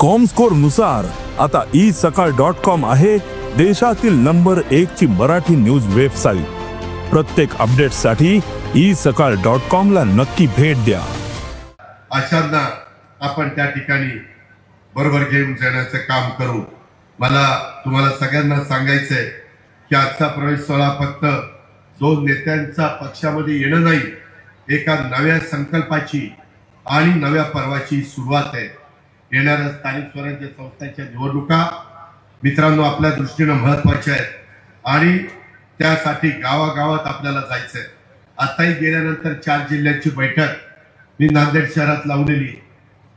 कॉमस्कोरनुसार आता ई सकाळ dot com आहे देशातील नंबर एक ची मराठी न्यूज वेबसाईट प्रत्येक अपडेटसाठी ई सकाळ डॉट कॉम ला नक्की भेट द्या. अशांना आपण त्या ठिकाणी बरोबर घेऊन जाण्याचं काम करू. मला तुम्हाला सगळ्यांना सांगायचंय की आजचा प्रवेश सोहळा फक्त दोन नेत्यांचा पक्षामध्ये येणं नाही एका नव्या संकल्पाची आणि नव्या पर्वाची सुरुवात आहे. येणाऱ्या स्थानिक स्वराज्य संस्थांच्या निवडणुका मित्रांनो आपल्या दृष्टीनं महत्त्वाच्या आहेत. आणि त्यासाठी गावागावात आपल्याला जायचंय. आताही गेल्यानंतर चार जिल्ह्यांची बैठक मी नांदेड शहरात लावलेली.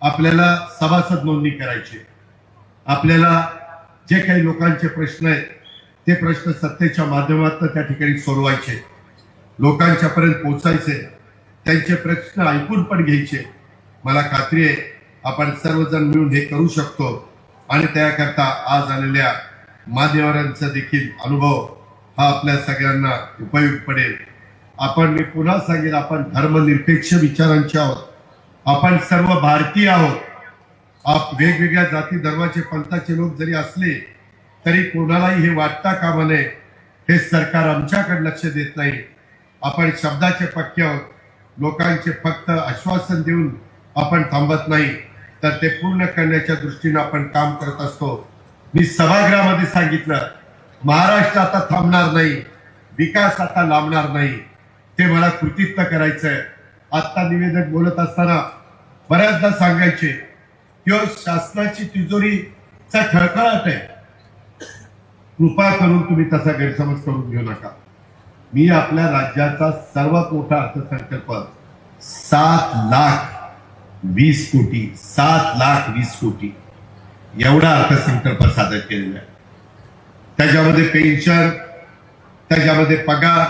आपल्याला सभासद नोंदणी करायची. आपल्याला जे काही लोकांचे प्रश्न आहेत ते प्रश्न सत्तेच्या माध्यमातून त्या ठिकाणी सोडवायचे. लोकांच्या पर्यंत त्यांचे प्रश्न ऐकून पण घ्यायचे. मला खात्री आहे आपण सर्वजण मिळून हे करू शकतो. आणि त्याकरता आज आलेल्या मान्यवरांचा देखील अनुभव हा आपल्या सगळ्यांना उपयोग पडेल. आपण मी पुन्हा सांगेन आपण धर्मनिरपेक्ष विचारांचे आहोत. आपण सर्व भारतीय आहोत. आप वेगवेगळ्या जाती धर्माचे पंथाचे लोक जरी असले तरी कोणालाही हे वाटता कामा नये. हे सरकार आमच्याकडे लक्ष देत नाही. आपण शब्दाचे पक्के आहोत. लोकांचे फक्त आश्वासन देऊन आपण थांबत नाही. तर ते पूर्ण करण्याच्या दृष्टीने आपण काम करत असतो. मी सभागृहामध्ये सांगितलं महाराष्ट्र आता थांबणार नाही विकास आता लांबणार नाही. ते मला कृतित्व करायचंय. आत्ता निवेदक बोलत असताना बऱ्याचदा सांगायचे किंवा शासनाची तिजोरीचा खळखळाट आहे. कृपा करून तुम्ही तसा गैरसमज करून घेऊ नका. मी आपल्या राज्याचा सर्वात मोठा अर्थसंकल्प सात लाख वीस कोटी सात लाख वीस कोटी. एवढा अर्थसंकल्प सादर केलेला आहे. त्याच्यामध्ये पेन्शन त्याच्यामध्ये पगार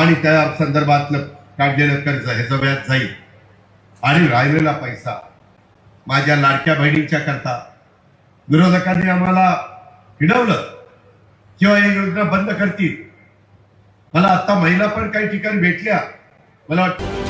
आणि त्या संदर्भातलं काढलेलं कर्ज ह्याचं व्याज जाईल. आणि राहिलेला पैसा माझ्या लाडक्या बहिणींच्या करता. विरोधकांनी आम्हाला हिडवलं. किंवा ही योजना बंद करतील. मला आता महिला पण काही ठिकाणी भेटल्या. मला वाटतं